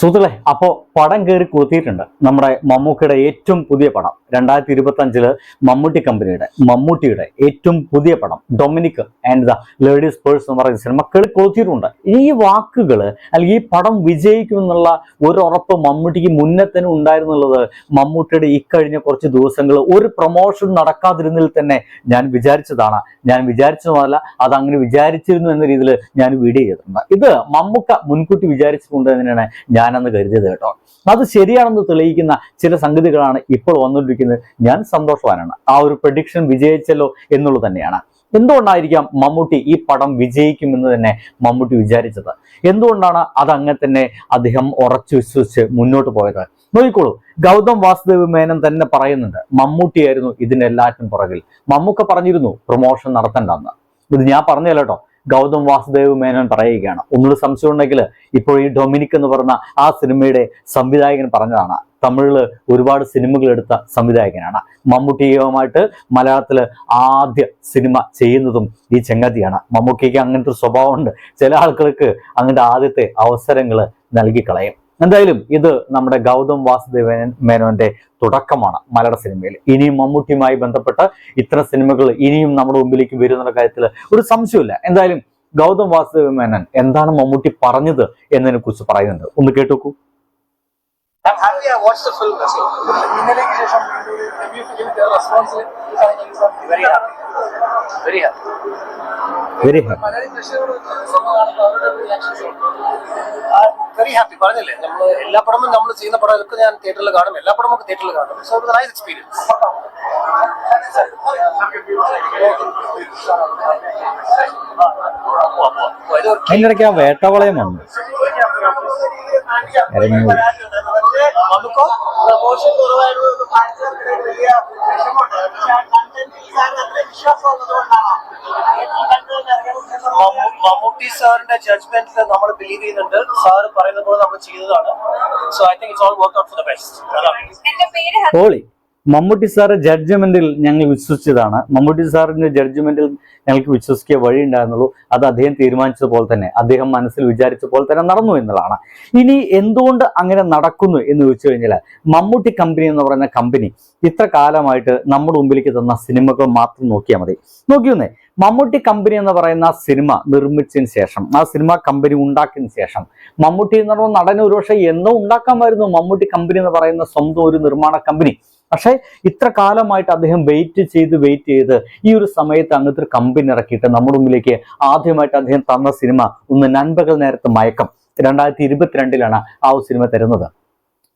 സുഹൃത്തുക്കളെ അപ്പോ പടം കയറി കൊളുത്തിയിട്ടുണ്ട് നമ്മുടെ മമ്മൂക്കയുടെ ഏറ്റവും പുതിയ പടം. രണ്ടായിരത്തി ഇരുപത്തി അഞ്ചിൽ മമ്മൂട്ടി കമ്പനിയുടെ മമ്മൂട്ടിയുടെ ഏറ്റവും പുതിയ പടം Dominic and the ladies purse എന്ന് പറയുന്ന സിനിമ കളി കൊളുത്തിയിട്ടുണ്ട് ഈ വാക്കുകൾ അല്ലെങ്കിൽ ഈ പടം വിജയിക്കുമെന്നുള്ള ഒരു ഉറപ്പ് മമ്മൂട്ടിക്ക് മുന്നേ തന്നെ ഉണ്ടായിരുന്നുള്ളത് മമ്മൂട്ടിയുടെ ഇക്കഴിഞ്ഞ കുറച്ച് ദിവസങ്ങൾ ഒരു പ്രൊമോഷൻ നടക്കാതിരുന്നതിൽ തന്നെ ഞാൻ വിചാരിച്ചതാണ്. ഞാൻ വിചാരിച്ചതല്ല അത് അങ്ങനെ വിചാരിച്ചിരുന്നു എന്ന രീതിയിൽ ഞാൻ വീഡിയോ ചെയ്തിട്ടുണ്ട്. ഇത് മമ്മൂക്ക മുൻകൂട്ടി വിചാരിച്ചിട്ടുണ്ട് തന്നെയാണ് ഞാനന്ന് കരുതിയത് കേട്ടോ. അത് ശരിയാണെന്ന് തെളിയിക്കുന്ന ചില സംഗതികളാണ് ഇപ്പോൾ വന്നുകൊണ്ടിരിക്കുന്നത്. ഞാൻ സന്തോഷവാനാണ്. ആ ഒരു പ്രഡിക്ഷൻ വിജയിച്ചല്ലോ എന്നുള്ളത് തന്നെയാണ്. എന്തുകൊണ്ടായിരിക്കാം മമ്മൂട്ടി ഈ പടം വിജയിക്കുമെന്ന് തന്നെ മമ്മൂട്ടി വിചാരിച്ചത്? എന്തുകൊണ്ടാണ് അത് അങ്ങനെ തന്നെ അദ്ദേഹം ഉറച്ചു വിശ്വസിച്ച് മുന്നോട്ട് പോയത്? നോക്കിക്കോളൂ. ഗൗതം വാസുദേവ് മേനൻ തന്നെ പറയുന്നുണ്ട് മമ്മൂട്ടിയായിരുന്നു ഇതിനെല്ലാറ്റിനും പുറകിൽ. മമ്മൂക്ക പറഞ്ഞിരുന്നു പ്രൊമോഷൻ നടത്തണ്ടെന്ന്. ഇത് ഞാൻ പറഞ്ഞല്ലോ കേട്ടോ. ഗൗതം വാസുദേവ് മേനോൻ പറയുകയാണ്. ഒന്നുകൂടി സംശയം ഉണ്ടെങ്കിൽ ഇപ്പോൾ ഈ ഡൊമിനിക് എന്ന് പറഞ്ഞ ആ സിനിമയുടെ സംവിധായകൻ പറഞ്ഞതാണ്. തമിഴിൽ ഒരുപാട് സിനിമകൾ എടുത്ത സംവിധായകനാണ്. മമ്മൂട്ടിയുമായിട്ട് മലയാളത്തിൽ ആദ്യ സിനിമ ചെയ്യുന്നതും ഈ ചെങ്ങതിയാണ്. മമ്മൂട്ടിക്ക് അങ്ങനത്തെ ഒരു സ്വഭാവമുണ്ട്. ചില ആൾക്കാർക്ക് അങ്ങനത്തെ ആദ്യത്തെ അവസരങ്ങൾ നൽകിക്കളയും. എന്തായാലും ഇത് നമ്മുടെ ഗൗതം വാസുദേവൻ മേനോന്റെ തുടക്കമാണ് മലയാള സിനിമയിൽ. ഇനിയും മമ്മൂട്ടിയുമായി ബന്ധപ്പെട്ട ഇത്തരം സിനിമകൾ ഇനിയും നമ്മുടെ മുമ്പിലേക്ക് വരുന്ന കാര്യത്തിൽ ഒരു സംശയമില്ല എന്തായാലും ഗൗതം വാസുദേവ മേനൻ എന്താണ് മമ്മൂട്ടി പറഞ്ഞത് എന്നതിനെ കുറിച്ച് പറയുന്നുണ്ട്. ഒന്ന് കേട്ടോക്കൂ. Very happy. Very happy very happy പറഞ്ഞില്ലേ? നമ്മൾ എല്ലാ പടവും നമ്മൾ ചെയ്യുന്ന പടമൊക്കെ ഞാൻ തിയേറ്ററിൽ കാണും. എല്ലാ പടവും നമുക്ക് തിയേറ്ററിൽ കാണും. സോ ഇറ്റ് നൈസ് എക്സ്പീരിയൻസ് അതിന്റെ ഇടയ്ക്ക് ആ വേട്ടവളയം വന്നു. മമ്മൂ- മമ്മൂട്ടി സാറിന്റെ ജഡ്ജ്മെന്റിൽ നമ്മൾ ബിലീവ് ചെയ്യുന്നുണ്ട്. സാർ പറയുന്ന പോലെ നമ്മൾ ചെയ്തതാണ്. So I think it's all work out for the best അതാണ്. എന്റെ പേര് ഹ- പോളി. മമ്മൂട്ടി സാറ് ജഡ്ജ്മെന്റിൽ ഞങ്ങൾ വിശ്വസിച്ചതാണ്. മമ്മൂട്ടി സാറിന്റെ ജഡ്ജ്മെന്റിൽ ഞങ്ങൾക്ക് വിശ്വസിക്കുക വഴി ഉണ്ടായിരുന്നുള്ളൂ. അത് അദ്ദേഹം തീരുമാനിച്ചത് പോലെ തന്നെ അദ്ദേഹം മനസ്സിൽ വിചാരിച്ച പോലെ തന്നെ നടന്നു എന്നുള്ളതാണ്. ഇനി എന്തുകൊണ്ട് അങ്ങനെ നടക്കുന്നു എന്ന് ചോദിച്ചു കഴിഞ്ഞാൽ മമ്മൂട്ടി കമ്പനി എന്ന് പറയുന്ന കമ്പനി ഇത്ര കാലമായിട്ട് നമ്മുടെ മുമ്പിലേക്ക് തന്ന സിനിമകൾ മാത്രം നോക്കിയാൽ മതി. നോക്കിയൊന്നേ മമ്മൂട്ടി കമ്പനി എന്ന് പറയുന്ന സിനിമ നിർമ്മിച്ചതിന് ശേഷം ആ സിനിമ കമ്പനി ഉണ്ടാക്കിയതിന് ശേഷം മമ്മൂട്ടി എന്ന് പറയുന്ന നടന് ഒരുപക്ഷെ എന്നോ ഉണ്ടാക്കാമായിരുന്നു. മമ്മൂട്ടി കമ്പനി എന്ന് പറയുന്ന സ്വന്തം ഒരു നിർമ്മാണ കമ്പനി പക്ഷേ ഇത്ര കാലമായിട്ട് അദ്ദേഹം വെയിറ്റ് ചെയ്ത് വെയിറ്റ് ചെയ്ത് ഈ ഒരു സമയത്ത് അങ്ങനത്തെ ഒരു കമ്പനി ഇറക്കിയിട്ട് നമ്മുടെ മുമ്പിലേക്ക് ആദ്യമായിട്ട് അദ്ദേഹം തന്ന സിനിമ ഒന്ന് നൻപകൽ നേരത്തെ മയക്കം. രണ്ടായിരത്തി ഇരുപത്തിരണ്ടിലാണ് ആ ഒരു സിനിമ തരുന്നത്.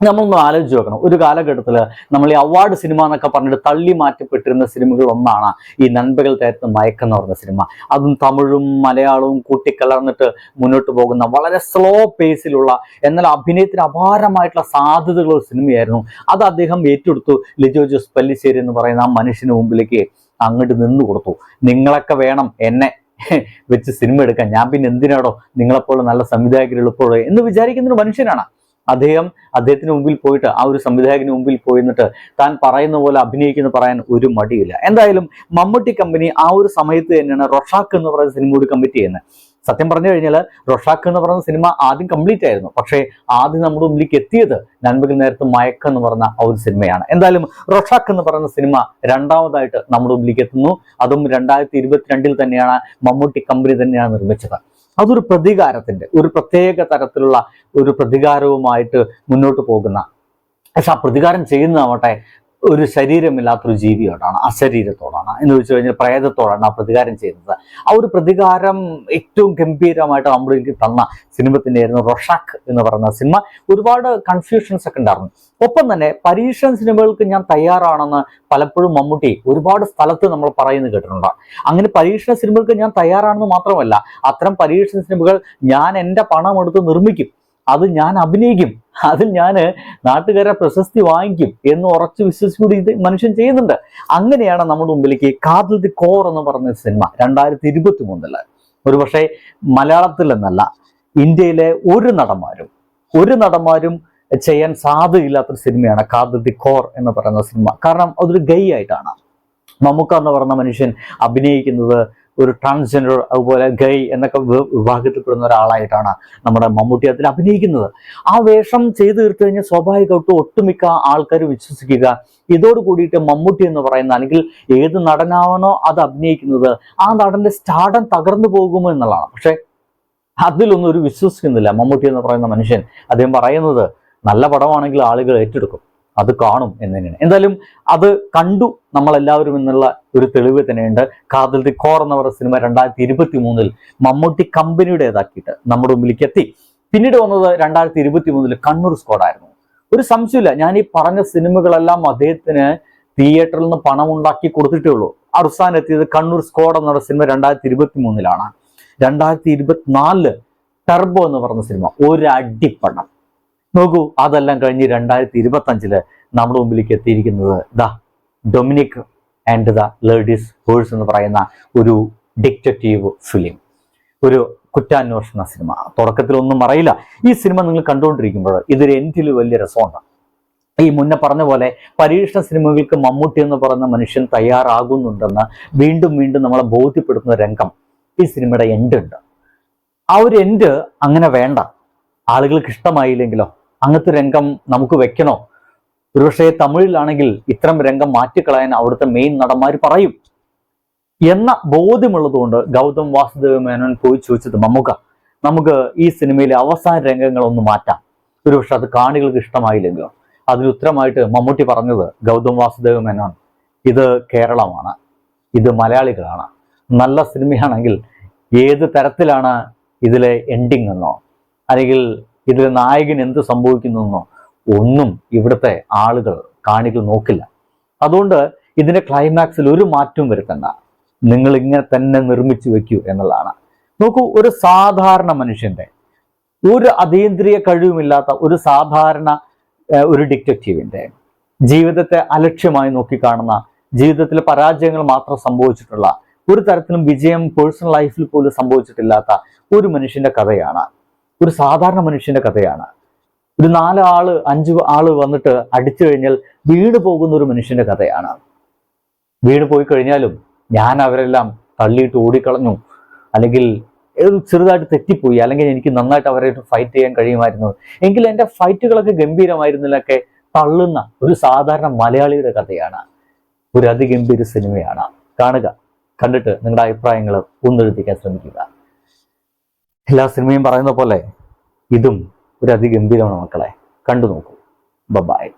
നമ്മളൊന്ന് ആലോചിച്ച് നോക്കണം. ഒരു കാലഘട്ടത്തിൽ നമ്മൾ ഈ അവാർഡ് സിനിമ എന്നൊക്കെ പറഞ്ഞിട്ട് തള്ളി മാറ്റപ്പെട്ടിരുന്ന സിനിമകൾ ഒന്നാണ് ഈ നൻപകൽ തേർത്ത് മയക്കം എന്ന് പറഞ്ഞ സിനിമ അതും തമിഴും മലയാളവും കൂട്ടിക്കലർന്നിട്ട് മുന്നോട്ട് പോകുന്ന വളരെ സ്ലോ പേസിലുള്ള എന്നാൽ അഭിനയത്തിന് അപാരമായിട്ടുള്ള സാധ്യതകളുള്ള സിനിമയായിരുന്നു അത് അദ്ദേഹം ഏറ്റെടുത്തു. ലിജോ ജോസ് പല്ലിശ്ശേരി എന്ന് പറയുന്ന ആ മനുഷ്യന് മുമ്പിലേക്ക് അങ്ങോട്ട് നിന്നു കൊടുത്തു. നിങ്ങളൊക്കെ വേണം എന്നെ വെച്ച് സിനിമ എടുക്കാൻ. ഞാൻ പിന്നെ എന്തിനാടോ നിങ്ങളെപ്പോലെ നല്ല സംവിധായകരുള്ളപ്പോൾ എന്ന് വിചാരിക്കുന്ന ഒരു മനുഷ്യനാണ്. അദ്ദേഹം അദ്ദേഹത്തിന് മുമ്പിൽ പോയിട്ട് ആ ഒരു സംവിധായകന് മുമ്പിൽ പോയിരുന്നിട്ട് താൻ പറയുന്ന പോലെ അഭിനയിക്കുന്ന പറയാൻ ഒരു മടിയില്ല. എന്തായാലും മമ്മൂട്ടി കമ്പനി ആ ഒരു സമയത്ത് തന്നെയാണ് റൊഷാക്ക് എന്ന് പറയുന്ന സിനിമ കൂടി കമ്മിറ്റ് ചെയ്യുന്നത്. സത്യം പറഞ്ഞു കഴിഞ്ഞാൽ റൊഷാക്ക് എന്ന് പറയുന്ന സിനിമ ആദ്യം കംപ്ലീറ്റ് ആയിരുന്നു. പക്ഷേ ആദ്യം നമ്മുടെ മുമ്പിലേക്ക് എത്തിയത് നൻപകൽ നേരത്തെ മയക്കം എന്ന് പറഞ്ഞ ആ ഒരു സിനിമയാണ് എന്തായാലും റൊഷാക്ക് എന്ന് പറയുന്ന സിനിമ രണ്ടാമതായിട്ട് നമ്മുടെ മുമ്പിലേക്ക് എത്തുന്നു. അതും രണ്ടായിരത്തി ഇരുപത്തിരണ്ടിൽ തന്നെയാണ് മമ്മൂട്ടി കമ്പനി തന്നെയാണ് നിർമ്മിച്ചത്. അതൊരു പ്രതികാരത്തിന്റെ ഒരു പ്രത്യേക തരത്തിലുള്ള ഒരു പ്രതികാരവുമായിട്ട് മുന്നോട്ട് പോകുന്ന. പക്ഷെ ആ പ്രതികാരം ചെയ്യുന്നതാവട്ടെ ഒരു ശരീരമില്ലാത്തൊരു ജീവിയോടാണ് അശരീരത്തോടാണ്. എന്ന് വെച്ച് കഴിഞ്ഞാൽ പ്രേതത്തോടാണ് ആ പ്രതികാരം ചെയ്യുന്നത്. ആ ഒരു പ്രതികാരം ഏറ്റവും ഗംഭീരമായിട്ട് നമ്മളിലേക്ക് തന്ന സിനിമ തന്നെയായിരുന്നു റൊഷാക്ക് എന്ന് പറയുന്ന സിനിമ. ഒരുപാട് കൺഫ്യൂഷൻസ് ഒക്കെ ഉണ്ടായിരുന്നു. ഒപ്പം തന്നെ പരീക്ഷണ സിനിമകൾക്ക് ഞാൻ തയ്യാറാണെന്ന് പലപ്പോഴും മമ്മൂട്ടി ഒരുപാട് സ്ഥലത്ത് നമ്മൾ പറയുന്നത് കേട്ടിട്ടുണ്ട്. അങ്ങനെ പരീക്ഷണ സിനിമകൾക്ക് ഞാൻ തയ്യാറാണെന്ന് മാത്രമല്ല അത്തരം പരീക്ഷണ സിനിമകൾ ഞാൻ എന്റെ പണം എടുത്ത് നിർമ്മിക്കും. അത് ഞാൻ അഭിനയിക്കും. അതിൽ ഞാൻ നാട്ടുകാരെ പ്രശസ്തി വാങ്ങിക്കും എന്ന് ഉറച്ചു വിശ്വസിച്ചുകൂടി ഇത് മനുഷ്യൻ ചെയ്യുന്നുണ്ട്. അങ്ങനെയാണ് നമ്മുടെ മുമ്പിലേക്ക് കാതൽ ദി കോർ എന്ന് പറഞ്ഞ സിനിമ രണ്ടായിരത്തി ഇരുപത്തി മൂന്നിൽ ഒരുപക്ഷെ മലയാളത്തിൽ എന്നല്ല ഇന്ത്യയിലെ ഒരു നടന്മാരും ഒരു നടന്മാരും ചെയ്യാൻ സാധ്യതയില്ലാത്തൊരു സിനിമയാണ് കാതൽ ദി കോർ എന്ന് പറയുന്ന സിനിമ. കാരണം അതൊരു ഗൈ ആയിട്ടാണ്. മമ്മൂക്ക എന്ന് പറയുന്ന മനുഷ്യൻ അഭിനയിക്കുന്നത് ഒരു ട്രാൻസ്ജെൻഡർ അതുപോലെ ഗൈ എന്നൊക്കെ വിഭാഗത്തിൽപ്പെടുന്ന ഒരാളായിട്ടാണ് നമ്മുടെ മമ്മൂട്ടി അതിൽ അഭിനയിക്കുന്നത്. ആ വേഷം ചെയ്തു തീർത്തു കഴിഞ്ഞാൽ സ്വാഭാവികമായിട്ടും ഒട്ടുമിക്ക ആൾക്കാർ വിശ്വസിക്കുക. ഇതോട് കൂടിയിട്ട് മമ്മൂട്ടി എന്ന് പറയുന്ന അല്ലെങ്കിൽ ഏത് നടനാവണോ അത് അഭിനയിക്കുന്നത് ആ നടന്റെ സ്റ്റാർഡം തകർന്നു പോകുമോ എന്നുള്ളതാണ്. പക്ഷെ അതിലൊന്നും ഒരു വിശ്വസിക്കുന്നില്ല മമ്മൂട്ടി എന്ന് പറയുന്ന മനുഷ്യൻ. അദ്ദേഹം പറയുന്നത് നല്ല പടമാണെങ്കിൽ ആളുകൾ ഏറ്റെടുക്കും. അത് കാണും എന്ന് തന്നെയാണ് എന്തായാലും അത് കണ്ടു നമ്മളെല്ലാവരും എന്നുള്ള ഒരു തെളിവ് തന്നെയുണ്ട്. കാതൽ ദി കോർ എന്ന് പറയുന്ന സിനിമ രണ്ടായിരത്തി ഇരുപത്തി മൂന്നിൽ മമ്മൂട്ടി കമ്പനിയുടേതാക്കിയിട്ട് നമ്മുടെ മുമ്പിലേക്ക് എത്തി. പിന്നീട് വന്നത് രണ്ടായിരത്തി ഇരുപത്തി മൂന്നിൽ കണ്ണൂർ സ്ക്വാഡായിരുന്നു ഒരു സംശയമില്ല ഞാൻ ഈ പറഞ്ഞ സിനിമകളെല്ലാം അദ്ദേഹത്തിന് തിയേറ്ററിൽ നിന്ന് പണം ഉണ്ടാക്കി കൊടുത്തിട്ടേ ഉള്ളൂ. അവസാനം എത്തിയത് കണ്ണൂർ സ്ക്വാഡ് പറഞ്ഞ സിനിമ രണ്ടായിരത്തി ഇരുപത്തി മൂന്നിലാണ് രണ്ടായിരത്തി ഇരുപത്തിനാലിൽ ടർബോ എന്ന് പറഞ്ഞ സിനിമ. ഒരു അടിപ്പണം നോക്കൂ അതെല്ലാം കഴിഞ്ഞ് രണ്ടായിരത്തി ഇരുപത്തി അഞ്ചിൽ നമ്മുടെ മുമ്പിലേക്ക് എത്തിയിരിക്കുന്നത് the Dominic and the ladies horse എന്ന് പറയുന്ന ഒരു ഡിക്റ്റേറ്റീവ് ഫിലിം ഒരു കുറ്റാന്വേഷണ സിനിമ. തുടക്കത്തിൽ ഒന്നും അറിയില്ല ഈ സിനിമ നിങ്ങൾ കണ്ടുകൊണ്ടിരിക്കുമ്പോൾ ഇതൊരു എൻഡിൽ വലിയ രസമുണ്ട്. ഈ മുന്നേ പറഞ്ഞ പോലെ പരീക്ഷണ സിനിമകൾക്ക് മമ്മൂട്ടി എന്ന് പറയുന്ന മനുഷ്യൻ തയ്യാറാകുന്നുണ്ടെന്ന് വീണ്ടും വീണ്ടും നമ്മളെ ബോധ്യപ്പെടുത്തുന്ന രംഗം ഈ സിനിമയുടെ എൻഡ് ഉണ്ട്. ആ ഒരു എൻഡ് അങ്ങനെ വേണ്ട. ആളുകൾക്ക് ഇഷ്ടമായില്ലെങ്കിലോ അങ്ങനത്തെ രംഗം നമുക്ക് വെക്കണോ? ഒരുപക്ഷെ തമിഴിലാണെങ്കിൽ ഇത്തരം രംഗം മാറ്റിക്കളയാൻ അവിടുത്തെ മെയിൻ നടന്മാർ പറയും. എന്ന ബോധ്യമുള്ളതുകൊണ്ട് ഗൗതം വാസുദേവ മേനോൻ പോയി ചോദിച്ചത് മമ്മുക്ക നമുക്ക് ഈ സിനിമയിലെ അവസാന രംഗങ്ങളൊന്ന് മാറ്റാം. ഒരുപക്ഷെ അത് കാണികൾക്ക് ഇഷ്ടമായില്ലെങ്കിലോ? അതിന് ഉത്തരമായിട്ട് മമ്മൂട്ടി പറഞ്ഞത് ഗൗതം വാസുദേവ മേനോൻ ഇത് കേരളമാണ്. ഇത് മലയാളികളാണ്. നല്ല സിനിമയാണെങ്കിൽ ഏത് തരത്തിലാണ് ഇതിലെ എൻഡിങ് എന്നോ? അല്ലെങ്കിൽ ഇതിലെ നായകൻ എന്ത് സംഭവിക്കുന്നു ഒന്നും ഇവിടുത്തെ ആളുകൾ കാണികൾ നോക്കില്ല. അതുകൊണ്ട് ഇതിന്റെ ക്ലൈമാക്സിൽ ഒരു മാറ്റവും വരുത്തണ്ട. നിങ്ങൾ ഇങ്ങനെ തന്നെ നിർമ്മിച്ചു വെക്കൂ എന്നുള്ളതാണ്. നോക്കൂ ഒരു സാധാരണ മനുഷ്യന്റെ ഒരു അതീന്ദ്രിയ കഴിവുമില്ലാത്ത ഒരു സാധാരണ ഒരു ഡിറ്റക്റ്റീവിന്റെ ജീവിതത്തെ അലക്ഷ്യമായി നോക്കിക്കാണുന്ന ജീവിതത്തിലെ പരാജയങ്ങൾ മാത്രം സംഭവിച്ചിട്ടുള്ള ഒരു തരത്തിലും വിജയം പേഴ്സണൽ ലൈഫിൽ പോലും സംഭവിച്ചിട്ടില്ലാത്ത ഒരു മനുഷ്യന്റെ കഥയാണ് ഒരു സാധാരണ മനുഷ്യന്റെ കഥയാണ്. ഒരു നാലാൾ അഞ്ചു ആൾ വന്നിട്ട് അടിച്ചു കഴിഞ്ഞാൽ വീട് പോകുന്ന ഒരു മനുഷ്യന്റെ കഥയാണ്. വീട് പോയി കഴിഞ്ഞാലും ഞാൻ അവരെല്ലാം തള്ളിയിട്ട് ഓടിക്കളഞ്ഞു. അല്ലെങ്കിൽ ചെറുതായിട്ട് തെറ്റിപ്പോയി. അല്ലെങ്കിൽ എനിക്ക് നന്നായിട്ട് അവരായിട്ട് ഫൈറ്റ് ചെയ്യാൻ കഴിയുമായിരുന്നു. എങ്കിൽ എന്റെ ഫൈറ്റുകളൊക്കെ ഗംഭീരമായിരുന്നില്ലൊക്കെ തള്ളുന്ന ഒരു സാധാരണ മലയാളിയുടെ കഥയാണ്. ഒരു അതിഗംഭീര സിനിമയാണ്. കാണുക. കണ്ടിട്ട് നിങ്ങളുടെ അഭിപ്രായങ്ങൾ ഒന്നെഴുതിക്കാൻ ശ്രമിക്കുക. എല്ലാ സിനിമയും പറയുന്ന പോലെ ഇതും ഒരു അതിഗംഭീരമാണ് മക്കളെ. കണ്ടു നോക്കൂ ബബായ്